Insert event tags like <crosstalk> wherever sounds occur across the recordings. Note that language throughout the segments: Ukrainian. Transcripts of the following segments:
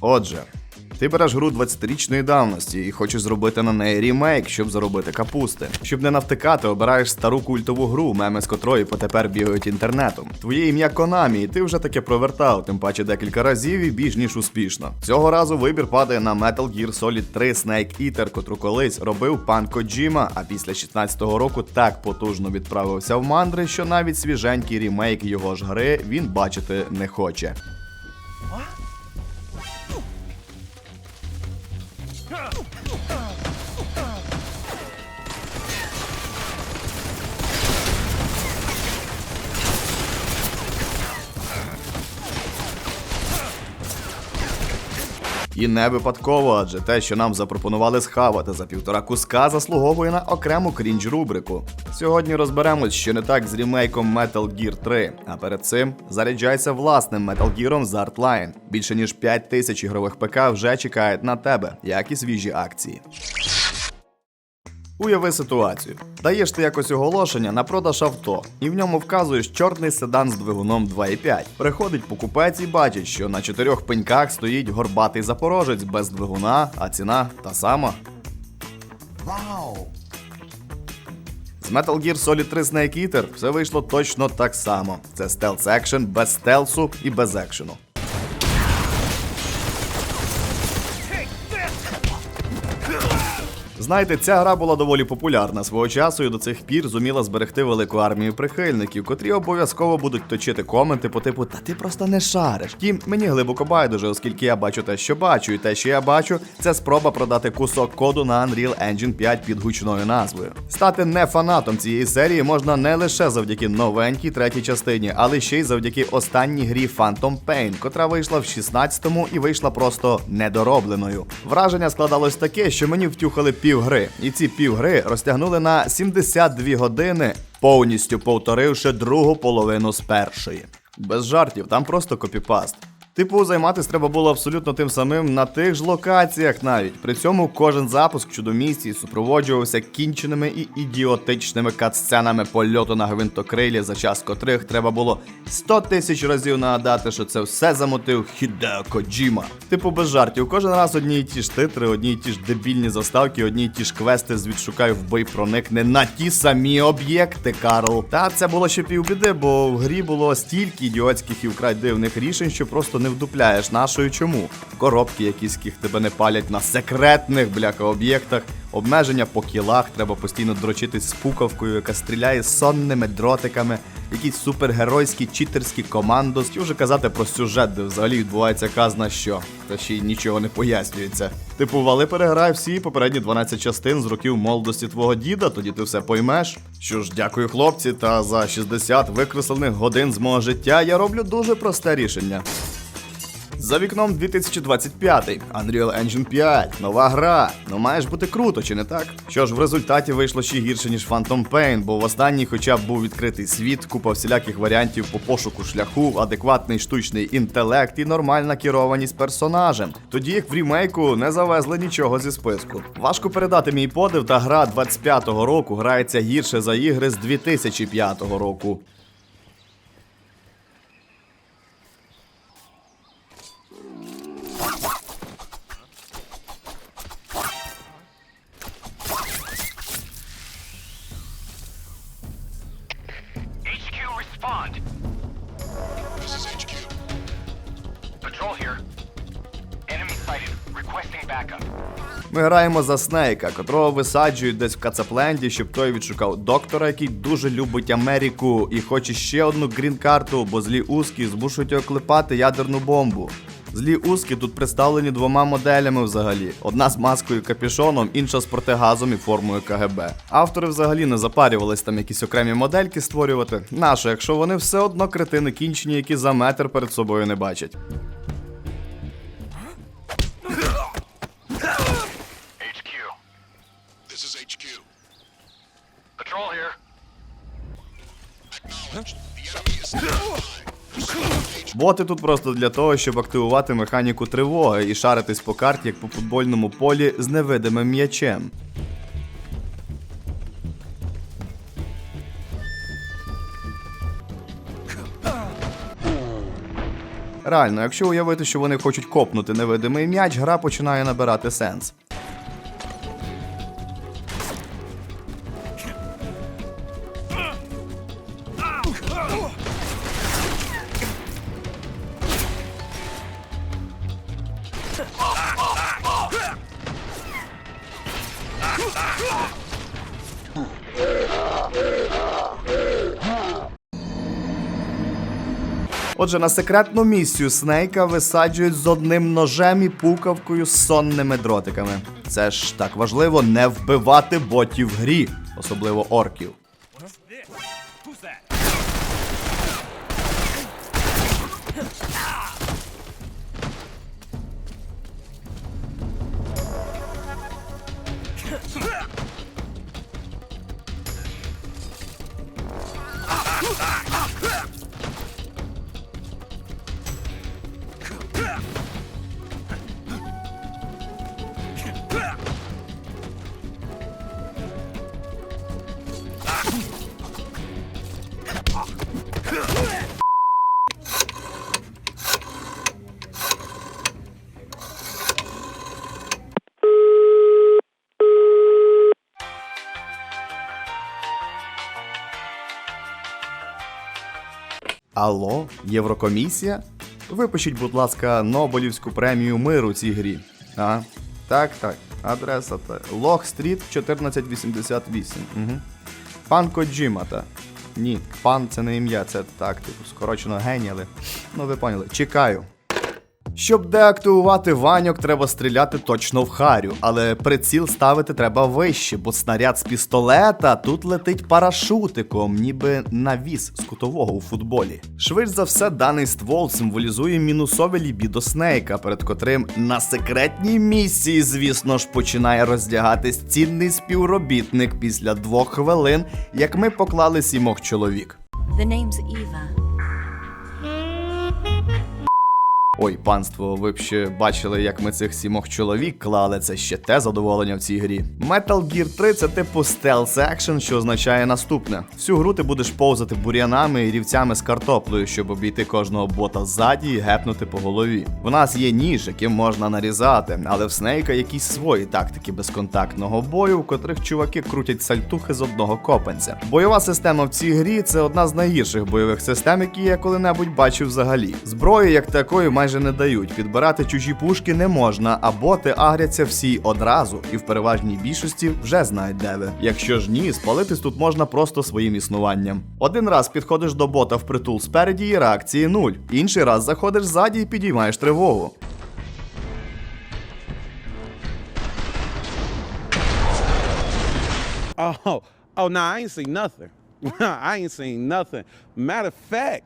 Отже, ти береш гру 20-річної давності і хочеш зробити на неї рімейк, щоб заробити капусти. Щоб не навтикати, обираєш стару культову гру, меми з котрої потепер бігають інтернетом. Твоє ім'я Конамі, і ти вже таке провертав, тим паче декілька разів і більш ніж успішно. Цього разу вибір падає на Metal Gear Solid 3 Snake Eater, котру колись робив пан Коджіма, а після 16-го року так потужно відправився в мандри, що навіть свіженький рімейк його ж гри він бачити не хоче. І не випадково, адже те, що нам запропонували схавати за півтора куска, заслуговує на окрему крінж рубрику. Сьогодні розберемось, що не так з рімейком Metal Gear 3, а перед цим заряджайся власним Metal Gear з Artline. Більше ніж 5 тисяч ігрових ПК вже чекають на тебе, як і свіжі акції. Уяви ситуацію. Даєш ти якось оголошення на продаж авто, і в ньому вказуєш чорний седан з двигуном 2.5. Приходить покупець і бачить, що на чотирьох пеньках стоїть горбатий запорожець без двигуна, а ціна та сама. Вау! З Metal Gear Solid 3 Snake Eater все вийшло точно так само. Це стелс екшен без стелсу і без екшену. Знаєте, ця гра була доволі популярна свого часу і до цих пір зуміла зберегти велику армію прихильників, котрі обов'язково будуть точити коменти по типу Та ти просто не шариш. Тім, мені глибоко байдуже, оскільки я бачу те, що бачу, і те, що я бачу, це спроба продати кусок коду на Unreal Engine 5 під гучною назвою. Стати не фанатом цієї серії можна не лише завдяки новенькій третій частині, але ще й завдяки останній грі Phantom Pain, котра вийшла в 16-му і вийшла просто недоробленою. Враження складалось таке, що мені втюхали півгри, і ці півгри розтягнули на 72 години, повністю повторивши другу половину з першої. Без жартів, там просто копіпаст. Типу, займатися треба було абсолютно тим самим на тих ж локаціях навіть. При цьому кожен запуск чудомісті супроводжувався кінченими і ідіотичними катсценами польоту на гвинтокрилі, за час котрих треба було 100 тисяч разів нагадати, що це все замотив Хідео Коджіма. Типу, без жартів, кожен раз одні й ті ж титри, одні й ті ж дебільні заставки, одні й ті ж квести з відшукай вбий проникне на ті самі об'єкти, Карл. Та це було ще півбіди, бо в грі було стільки ідіотських і вкрай дивних рішень, що просто не вдупляєш нашою чому. Коробки якісь, яких тебе не палять на секретних бляха об'єктах. Обмеження по кілах, треба постійно дрочитись з пукавкою, яка стріляє сонними дротиками, якісь супергеройські читерські командос. Чи вже казати про сюжет, де взагалі відбувається казна що, та ще й нічого не пояснюється. Типу, вали переграй всі попередні 12 частин з років молодості твого діда, тоді ти все поймеш. Що ж, дякую, хлопці, та за 60 викреслених годин з мого життя я роблю дуже просте рішення. За вікном 2025, Unreal Engine 5, нова гра. Ну має ж бути круто, чи не так? Що ж, в результаті вийшло ще гірше, ніж Phantom Pain, бо в останній хоча б був відкритий світ, купа всіляких варіантів по пошуку шляху, адекватний штучний інтелект і нормальна керованість персонажем. Тоді як в рімейку не завезли нічого зі списку. Важко передати мій подив, та гра 25-го року грається гірше за ігри з 2005 року. Respond. This is HQ. Patrol here. Enemy sighted. Requesting backup. Ми граємо за Снейка, котрого висаджують десь в Кацапленді, щоб той відшукав доктора, який дуже любить Америку і хоче ще одну грін-карту, бо злі узкі змушують його клепати ядерну бомбу. Злі узкі тут представлені двома моделями взагалі: одна з маскою і капюшоном, інша з протигазом і формою КГБ. Автори взагалі не запарювались там якісь окремі модельки створювати. Нащо, якщо вони все одно кретини кінчені, які за метр перед собою не бачать. HQ. This is HQ. Patrol here. Acknowledged. The enemy is Боти тут просто для того, щоб активувати механіку тривоги і шаритись по карті, як по футбольному полі з невидимим м'ячем. Реально, якщо уявити, що вони хочуть копнути невидимий м'яч, гра починає набирати сенс. Отже, на секретну місію Снейка висаджують з одним ножем і пукавкою з сонними дротиками. Це ж так важливо не вбивати ботів в грі, особливо орків. Алло, Єврокомісія? Випишіть, будь ласка, Нобелівську премію миру цій грі. А? Так, так. Адреса та. Лох Стріт 1488. Угу. Пан Коджімата. Ні, пан це не ім'я, це так, типу, скорочено геній, але. Ну ви поняли. Чекаю. Щоб деактивувати ваньок, треба стріляти точно в харю, але приціл ставити треба вище, бо снаряд з пістолета тут летить парашутиком, ніби навіс з кутового у футболі. Швидше за все, даний ствол символізує мінусове лібідо Снейка, перед котрим на секретній місії, звісно ж, починає роздягатись цінний співробітник після двох хвилин, як ми поклали сімох чоловік. The name's Eva. Ой, панство, ви б ще бачили, як ми цих сімох чоловік клали, це ще те задоволення в цій грі. Metal Gear 3 це типу стелс екшен, що означає наступне: всю гру ти будеш повзати бур'янами і рівцями з картоплею, щоб обійти кожного бота ззаді і гепнути по голові. В нас є ніж, яким можна нарізати, але в Снейка якісь свої тактики безконтактного бою, в котрих чуваки крутять сальтухи з одного копанця. Бойова система в цій грі це одна з найгірших бойових систем, які я коли-небудь бачив взагалі. Зброї як такої майже не дають. Підбирати чужі пушки не можна, а боти агряться всі одразу, і в переважній більшості вже знають де ви. Якщо ж ні, спалитись тут можна просто своїм існуванням. Один раз підходиш до бота впритул спереді і реакції нуль. Інший раз заходиш ззаді і підіймаєш тривогу. Oh, oh, no, I ain't seen nothing. <laughs> I ain't seen nothing. Matter of fact,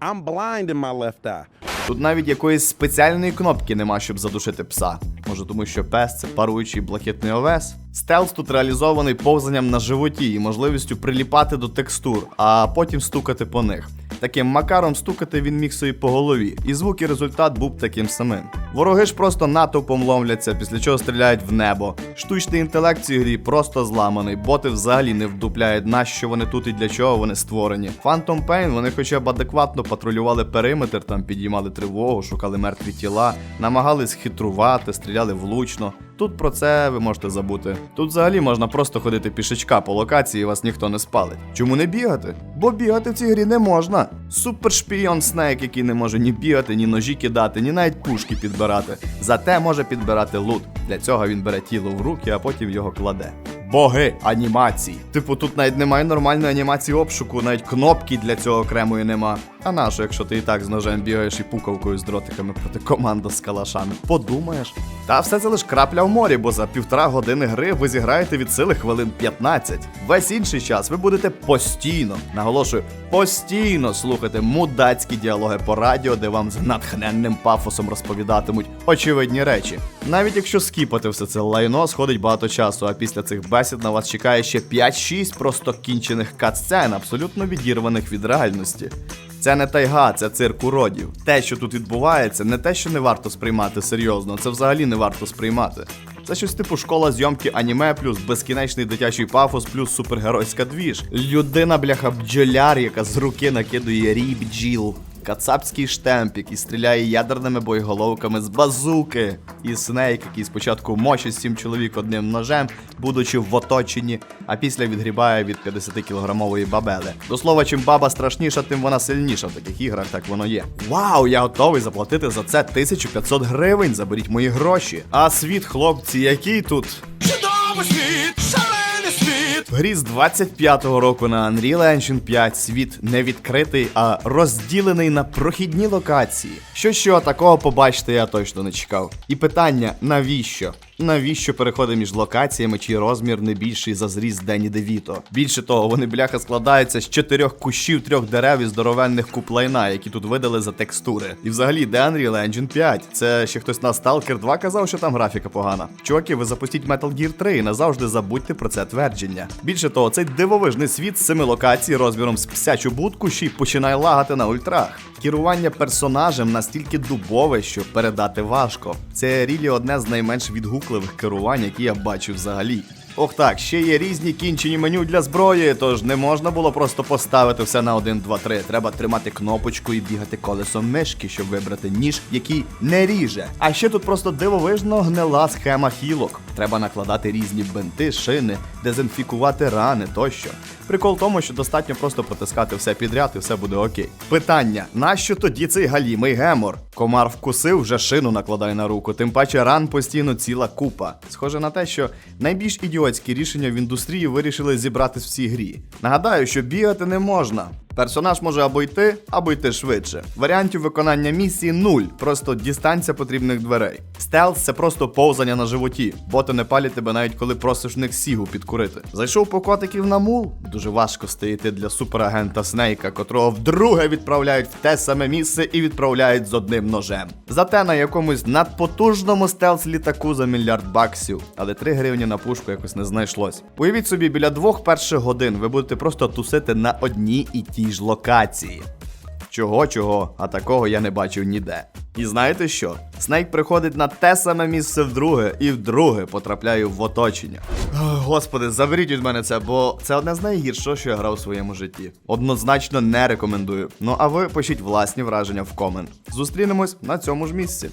I'm blind in my left eye. Тут навіть якоїсь спеціальної кнопки нема, щоб задушити пса. Може, тому що пес це паруючий блакитний овес. Стелс тут реалізований повзанням на животі і можливістю приліпати до текстур, а потім стукати по них. Таким макаром стукати він міг собі по голові, і звук і результат був таким самим. Вороги ж просто натовпом ломляться, після чого стріляють в небо. Штучний інтелект цій грі просто зламаний, боти взагалі не вдупляють, на що вони тут і для чого вони створені. Phantom Pain вони хоча б адекватно патрулювали периметр, там підіймали тривогу, шукали мертві тіла, намагались хитрувати, стріляли влучно. Тут про це ви можете забути. Тут взагалі можна просто ходити пішечка по локації, і вас ніхто не спалить. Чому не бігати? Бо бігати в цій грі не можна. Супершпійон Снейк, який не може ні бігати, ні ножі кидати, ні навіть пушки підбирати. Зате може підбирати лут. Для цього він бере тіло в руки, а потім його кладе. Боги анімації. Типу, тут навіть немає нормальної анімації обшуку, навіть кнопки для цього окремої нема. А нащо, якщо ти і так з ножем бігаєш і пукавкою з дротиками проти команди з калашами? Подумаєш. Та все це лиш крапля в морі, бо за півтора години гри ви зіграєте від сили хвилин 15. Весь інший час ви будете постійно, наголошую, постійно слухати мудацькі діалоги по радіо, де вам з натхненним пафосом розповідатимуть очевидні речі. Навіть якщо скіпати все це лайно, сходить багато часу, а після цих бесід на вас чекає ще 5-6 просто кінчених катсцен, абсолютно відірваних від реальності. Це не тайга, це цирк уродів. Те, що тут відбувається, не те, що не варто сприймати серйозно, це взагалі не варто сприймати. Це щось типу школа зйомки аніме, плюс безкінечний дитячий пафос, плюс супергеройська двіж. Людина, бляха, бджоляр, яка з руки накидує рій бджіл. Кацапський штемп, який стріляє ядерними боєголовками з базуки. І Снейк, який спочатку мочить сім чоловік одним ножем, будучи в оточенні, а після відгрібає від 50-кілограмової бабели. До слова, чим баба страшніша, тим вона сильніша. В таких іграх так воно є. Вау, я готовий заплатити за це 1500 гривень. Заберіть мої гроші. А світ, хлопці, який тут? Чудовий світ. В грі з 25-го року на Unreal Engine 5 світ не відкритий, а розділений на прохідні локації. Що що такого побачити я точно не чекав. І питання: навіщо? Навіщо переходи між локаціями, чий розмір не більший за зріст Дені Девіто? Більше того, вони бляха складаються з чотирьох кущів, трьох дерев і здоровенних куп лайна, які тут видали за текстури. І взагалі, де Unreal Engine 5? Це ще хтось на Stalker 2 казав, що там графіка погана. Чуваки, ви запустіть Metal Gear 3 і назавжди забудьте про це твердження. Більше того, цей дивовижний світ з семи локацій розміром з псячу будку ще й починає лагати на ультрах. Керування персонажем настільки дубове, що передати важко. Це рілі одне з найменш відгукливих керувань, які я бачив взагалі. Ох так, ще є різні кінчені меню для зброї, тож не можна було просто поставити все на 1, 2, 3. Треба тримати кнопочку і бігати колесом мишки, щоб вибрати ніж, який не ріже. А ще тут просто дивовижно гнила схема хілок. Треба накладати різні бинти, шини, дезінфікувати рани тощо. Прикол в тому, що достатньо просто протискати все підряд і все буде окей. Питання: нащо тоді цей галімий гемор? Комар вкусив, вже шину накладай на руку, тим паче ран постійно ціла купа. Схоже на те, що найбільш ідіотські рішення в індустрії вирішили зібратись в цій грі. Нагадаю, що бігати не можна. Персонаж може або йти, або йти швидше. Варіантів виконання місії нуль, просто дистанція потрібних дверей. Стелс це просто повзання на животі. Боти не палять тебе навіть коли просиш в них сігу підкурити. Зайшов по котиків на мул. Дуже важко стоїти для суперагента Снейка, котрого вдруге відправляють в те саме місце і відправляють з одним ножем. Зате на якомусь надпотужному стелс літаку за мільярд баксів, але 3 гривні на пушку якось не знайшлось. Уявіть собі, біля двох перших годин ви будете просто тусити на одній і тій ж локації. Чого чого, а такого я не бачив ніде. І знаєте що? Снейк приходить на те саме місце вдруге і вдруге потрапляє в оточення. Господи, заберіть від мене це, бо це одне з найгіршого, що я грав у своєму житті. Однозначно не рекомендую. Ну а ви пишіть власні враження в комент. Зустрінемось на цьому ж місці.